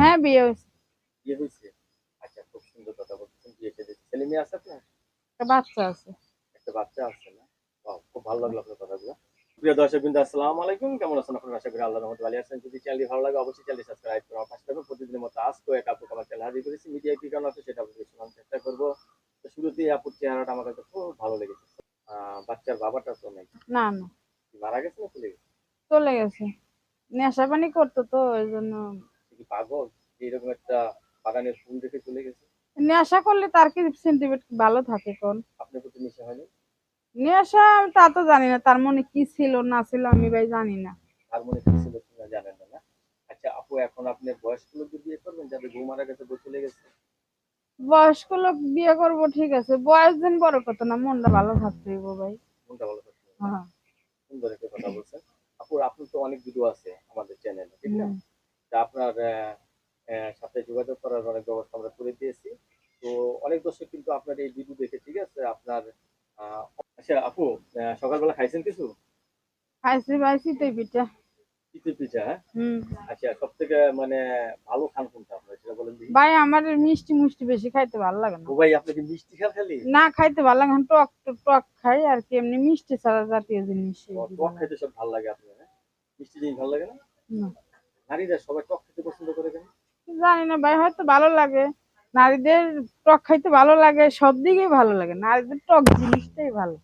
হ্যাঁ বিয়ে হয়েছে। বিয়ে হয়েছে? আচ্ছা খুব সুন্দর কথা বলছেন। বিয়ে করে ছেলে মেয়ে আছে আপনার? একটা বাচ্চা আছে। একটা বাচ্চা আছে না? Wow, খুব ভালো লাগল আপনার কথাগুলো। প্রিয় দর্শক বিন্দু আসসালামু আলাইকুম। কেমন আছেন আপনারা? আশা করি আল্লাহর রহমতে ভালো আছেন। যদি চ্যানেলটি ভালো লাগে অবশ্যই চ্যানেলটি সাবস্ক্রাইব করুন। আমার পাশে প্রতিদিনের মতো আজকেও এক আপু আমার চ্যানেল হাজির করেছি। মিডিয়া কি কারণ আছে সেটা আপনাদের শোনার চেষ্টা করব। তো শুরুতেই আপুর চেহারাটা আমার কাছে খুব ভালো লেগেছে। বাচ্চার বাবাটা তো নেই। না না। মারা গেছে না চলে গেছে? চলে গেছে। নেশা পানি করতো তো ওই জন্য কি পাগল? এরকম একটা বাগানের ফুল দেখে চলে গেছে? নেশা করলে তার কি সেন্টিমেন্ট ভালো থাকে কোন? আপনার প্রতি নেশা হয়নি নেশা আমি তা তো জানি না তার মনে কি ছিল না ছিল আমি ভাই জানি না। আর মনে কি ছিল কিনা জানেন না আচ্ছা আপু এখন আপনি বয়স্ক লোকদের বিয়ে করবেন যাদের বউ মারা গেছে বউ চলে গেছে? বয়স্ক লোক বিয়ে করব ঠিক আছে। বয়স দিন বড় কথা না মনটা ভালো থাকতে হইব ভাই। কোনটা ভালো থাকছে হ্যাঁ। সুন্দর একটা কথা বলছেন। আপু আপনার তো অনেক ভিডিও আছে আমাদের চ্যানেলে ঠিক না? আপনার সাথে যোগাযোগ করার অনেক ব্যবস্থা আমরা করে দিয়েছি। তো অনেক দর্শক কিন্তু আপনার এই ভিডিও দেখে ঠিক আছে? আপনার আচ্ছা আপু সকালবেলা খাইছেন কিছু? খাইছি ভাইছি তো পিঠা। পিঠে পিঠা হ্যাঁ? হুম। আচ্ছা সব থেকে মানে ভালো খান কোনটা আপনার সেটা বলেন ভাই আমার মিষ্টি মুষ্টি বেশি খাইতে ভালো লাগে না। ও ভাই আপনি কি মিষ্টি খান খালি? না খাইতে ভালো লাগে না টক টক খাই আর কি এমনি মিষ্টি ছাড়া জাতীয় জিনিস টক খেতে সব ভালো লাগে আপনার হ্যাঁ? মিষ্টি জিনিস ভালো লাগে না? না। নারীরা সবাই টক খেতে পছন্দ করে কেন? জানি না ভাই হয়তো ভালো লাগে। নারীদের টক খাইতে ভালো লাগে সব দিকেই ভালো লাগে। নারীদের টক জিনিসটাই ভালো।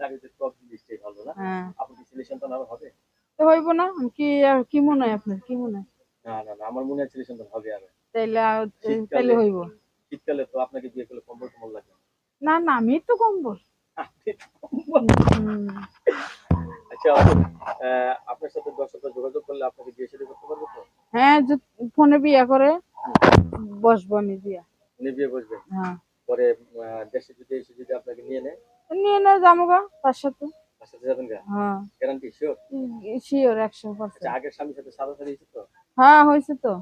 নারীদের টক জিনিসটাই ভালো না? হ্যাঁ। আপনি ছেলে সন্তান আরও হবে? তো হইব না। কি আর কি মনে হয় আপনার? কি মনে হয়? না না না আমার মনে হয় ছেলে সন্তান হবে আর। তাইলে তাইলে হইব। শীতকালে তো আপনাকে বিয়ে করলে কম্বল টম্বল লাগে। না। না আমি তো কম্বল। কম্বল। আচ্ছা আপনার সাথে দর্শকরা যোগাযোগ করলে আপনাকে বিয়ে শাদী করতে পারব তো? হ্যাঁ ফোনে বিয়ে করে বসবো আমি বিয়া। উনি বিয়ে বসবেন হ্যাঁ। পরে দেশে যদি এসে যদি আপনাকে নিয়ে নেয়? নিয়ে না যাব গা তার সাথে। তার সাথে যাবেন গা? হ্যাঁ। গ্যারান্টি শিওর শিওর একশো আচ্ছা পার্সেন্ট আগের স্বামীর সাথে সাদা সাদা হয়েছে তো? হ্যাঁ হয়েছে তো।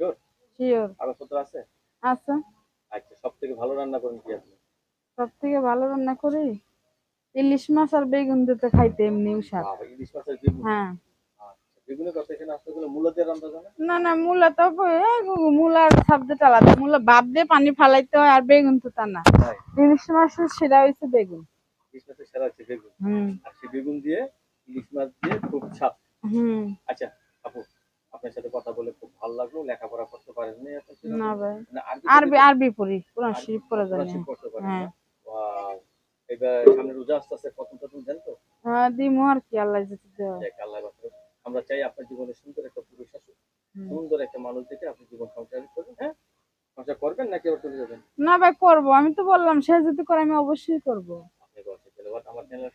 শিওর শিওর কাগজপত্র আছে? আচ্ছা আচ্ছা সব থেকে ভালো রান্না করেন কি আপনি? সব থেকে ভালো রান্না করি? ইলিশ মাছ আর বেগুন দিতে খাইতে এমনি স্বাদ বেগুন। হ্যাঁ। আচ্ছা না? না মূলা তো এ, মূলার সাবজেক্ট আলাদা। মূলা ভাত দিয়ে পানি ফালাইতে হয় আর বেগুন তো তা না। ইলিশ সেটা হয়েছে বেগুন। ইলিশ মাছের সেরা হচ্ছে বেগুন। হুম। আর সেই বেগুন দিয়ে ইলিশ মাছ দিয়ে খুব স্বাদ। হুম। আচ্ছা আপু আপনার সাথে কথা বলে খুব ভালো লাগল। লেখাপড়া করতে পারেন নি আপনি সেরকম? না ভাই। আরবি আরবি পড়ি কোরআন শরীফ পড়া জানি। হ্যাঁ। এবার সামনে রোজা আসতে আসতে কত কত তো? হ্যাঁ দিমু আর কি আল্লাহ যেতে দেওয়া। আল্লাহ আমরা চাই আপনার জীবনে সুন্দর একটা পুরুষ আসুক। সুন্দর একটা মানুষ দেখে আপনি জীবন সংসার করবেন হ্যাঁ? সংসার করবেন নাকি আবার চলে যাবেন? না ভাই করব। আমি তো বললাম সে যদি করে আমি অবশ্যই করব। আপনি বলছেন ধন্যবাদ। আমার চ্যানেলের